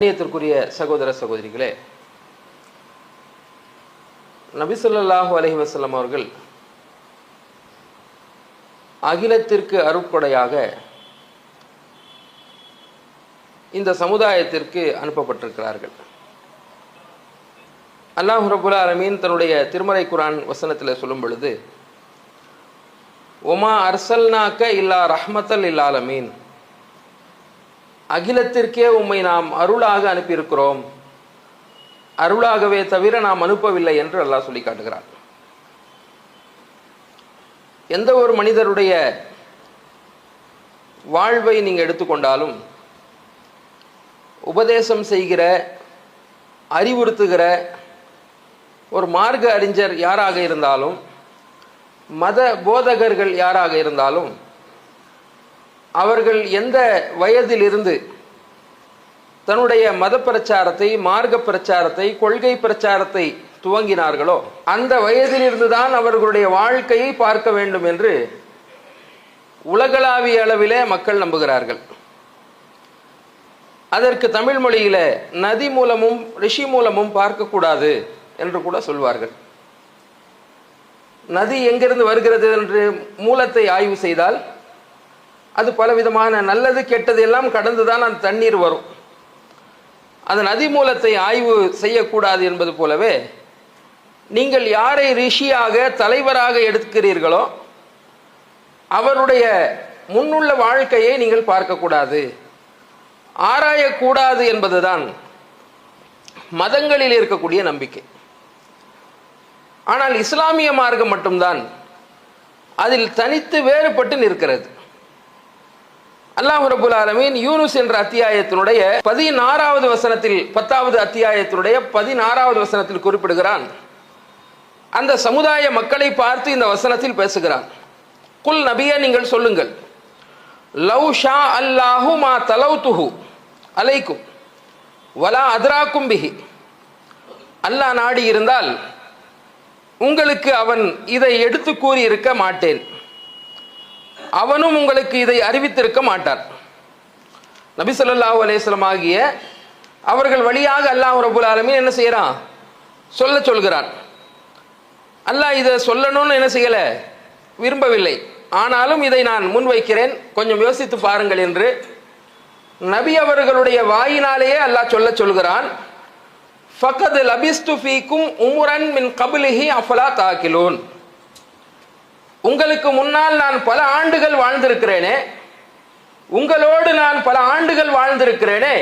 கண்ணியத்திற்குரிய சகோதர சகோதரிகளே நபிசல்லாஹு அலஹி வசல்லம் அவர்கள் அகிலத்திற்கு அருப்படையாக இந்த சமுதாயத்திற்கு அனுப்பப்பட்டிருக்கிறார்கள். அல்லாஹ் ரபுல் ஆலமீன் தன்னுடைய திருமறை குரான் வசனத்தில் சொல்லும் பொழுது ஒமா அர்சல்னாக்க இல்லா ரஹ்மத்தல் இல்லாலமீன் அகிலத்திற்கே உம்மை நாம் அருளாக அனுப்பியிருக்கிறோம். அருளாகவே தவிர நாம் அனுப்பவில்லை என்று அல்லாஹ் சொல்லி காட்டுகிறார் எந்த ஒரு மனிதருடைய வாழ்வை நீங்கள் எடுத்துக்கொண்டாலும் உபதேசம் செய்கிற அறிவுறுத்துகிற ஒரு மார்க்க அறிஞர் யாராக இருந்தாலும் மத போதகர்கள் யாராக இருந்தாலும் அவர்கள் எந்த வயதிலிருந்து தன்னுடைய மத பிரச்சாரத்தை மார்க்க பிரச்சாரத்தை கொள்கை பிரச்சாரத்தை துவங்கினார்களோ அந்த வயதிலிருந்து தான் அவர்களுடைய வாழ்க்கையை பார்க்க வேண்டும் என்று உலகளாவிய அளவிலே மக்கள் நம்புகிறார்கள். அதற்கு தமிழ் மொழியில நதி மூலமும் ரிஷி மூலமும் பார்க்கக்கூடாது என்று கூட சொல்வார்கள். நதி எங்கிருந்து வருகிறது என்று மூலத்தை ஆய்வு செய்தால் அது பலவிதமான நல்லது கெட்டது எல்லாம் கடந்துதான் அந்த தண்ணீர் வரும். அந்த நதி மூலத்தை ஆய்வு செய்யக்கூடாது என்பது போலவே நீங்கள் யாரை ரிஷியாக தலைவராக எடுக்கிறீர்களோ அவருடைய முன்னுள்ள வாழ்க்கையை நீங்கள் பார்க்கக்கூடாது. ஆராயக்கூடாது என்பதுதான் மதங்களில் இருக்கக்கூடிய நம்பிக்கை. ஆனால் இஸ்லாமிய மார்க்கம் மட்டும்தான் அதில் தனித்து வேறுபட்டு நிற்கிறது. அல்லாஹ் ரபுல் ஆலமீன் யூனுஸ் என்ற அத்தியாயத்தினுடைய பதினாறாவது வசனத்தில் பத்தாவது அத்தியாயத்தினுடைய பதினாறாவது வசனத்தில் குறிப்பிடுகிறான். அந்த சமுதாய மக்களை பார்த்து இந்த வசனத்தில் பேசுகிறான். குல் நபிய நீங்கள் சொல்லுங்கள். லவ் ஷா அல்லாஹு மா தலவு துஹு அலைக்கும். வலா அதிராக்கும் பிஹி. அல்லாஹ் நாடி இருந்தால் உங்களுக்கு அவன் இதை எடுத்து கூறியிருக்க மாட்டேன். அவனும் உங்களுக்கு இதை அறிவித்திருக்க மாட்டார். நபிசல்லாஹு அலேஸ்லம் ஆகிய அவர்கள் வழியாக அல்லாஹ் ரபுல் ஆலமின் என்ன செய்யறான்? சொல்ல சொல்கிறான். அல்லாஹ் இதை சொல்லணும்னு என்ன செய்யல? விரும்பவில்லை. ஆனாலும் இதை நான் முன்வைக்கிறேன் கொஞ்சம் யோசித்து பாருங்கள் என்று நபி அவர்களுடைய வாயினாலேயே அல்லாஹ் சொல்ல சொல்கிறான். ஃபகத் லபிஸ்து ஃபீக்கும் உமுரன் மின் கபிலிஹி அஃபலா தாக்கிலோன். உங்களுக்கு முன்னால் நான் பல ஆண்டுகள் வாழ்ந்திருக்கிறேனே உங்களோடு நான் பல ஆண்டுகள் வாழ்ந்திருக்கிறேனே